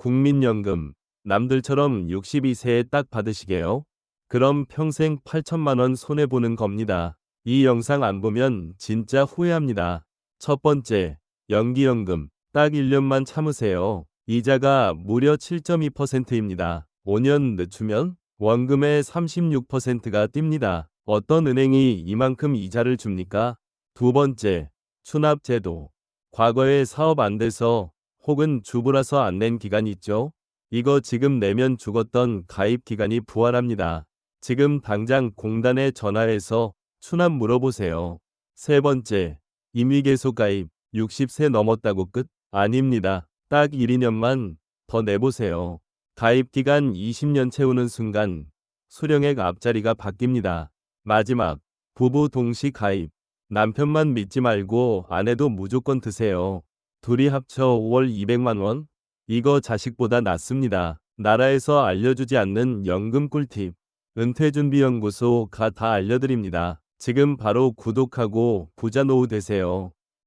국민연금 남들처럼 62세에 딱 받으시게요. 그럼 평생 8천만 원 손해보는 겁니다. 이 영상 안 보면 진짜 후회합니다. 첫 번째, 연기연금. 딱 1년만 참으세요. 이자가 무려 7.2%입니다. 5년 늦추면 원금의 36%가 뛵니다. 어떤 은행이 이만큼 이자를 줍니까? 두 번째, 추납제도. 과거에 사업 안 돼서 혹은 주부라서 안 낸 기간 있죠? 이거 지금 내면 죽었던 가입 기간이 부활합니다. 지금 당장 공단에 전화해서 추납 물어보세요. 세 번째, 임의계속 가입. 60세 넘었다고 끝? 아닙니다. 딱 1, 2년만 더 내보세요. 가입 기간 20년 채우는 순간 수령액 앞자리가 바뀝니다. 마지막, 부부 동시 가입. 남편만 믿지 말고 아내도 무조건 드세요. 둘이 합쳐 5월 200만 원? 이거 자식보다 낫습니다. 나라에서 알려주지 않는 연금 꿀팁. 은퇴준비연구소가 다 알려드립니다. 지금 바로 구독하고 부자 노후 되세요.